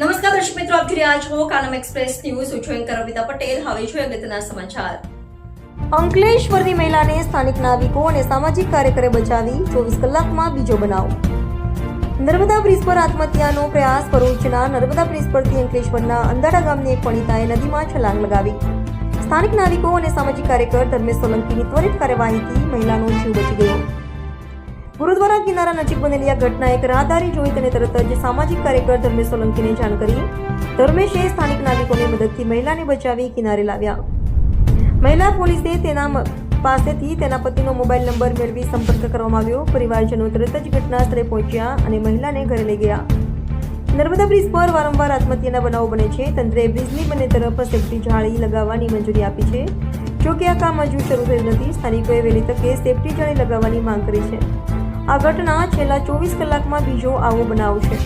નમસ્કાર દર્શક મિત્રો, આપ જોઈ રહ્યા છો કાનમ એક્સપ્રેસ ન્યૂઝ. હું છું અમિતા પટેલ. હવે જોઈએ અગત્યના સમાચાર. અંકલેશ્વરની મહિલાને સ્થાનિક નાગરિકો અને સામાજિક કાર્યકરે બચાવી ચોવીસ કલાકમાં બીજો બનાવ. નર્મદા બ્રિજ પર આત્મહત્યાનો પ્રયાસ ભરૂચના નર્મદા બ્રિજ પરથી અંકલેશ્વરના અંદાડા ગામની એક પણિતાએ નદીમાં છલાંગ લગાવી. સ્થાનિક નાગરિકો અને સામાજિક કાર્યકર ધર્મેશ સોલંકીની ત્વરિત કાર્યવાહીથી મહિલાનો જીવ બચી ગયો. ગુરુદ્વારા કિનારા નજીક બનેલી આ ઘટના એક રાહદારી જોઈ તેને તરત જ સામાજિક કાર્યકર ધર્મેશ સોલંકીને જાણ કરી. ધર્મેશે સ્થાનિક નાગરિકોની મદદથી મહિલાને બચાવી કિનારે લાવ્યા. મહિલા પોલીસે તેના પાસેથી તેના પતિનો મોબાઈલ નંબર મેળવી સંપર્ક કરવામાં આવ્યો. પરિવારજનો તરત જ ઘટના સ્થળે પહોંચ્યા અને મહિલાને ઘરે લઈ ગયા. નર્મદા બ્રિજ પર વારંવાર આત્મહત્યાના બનાવો બને છે. તંત્રે બ્રિજની બંને તરફ સેફટી જાળી લગાવવાની મંજૂરી આપી છે. જોકે આ કામ હજુ શરૂ થયું નથી. સ્થાનિકોએ વહેલી તકે સેફટી જાળી લગાવવાની માંગ કરી છે. આ ઘટના છેલ્લા ચોવીસ કલાકમાં બીજો આવો બનાવ છે.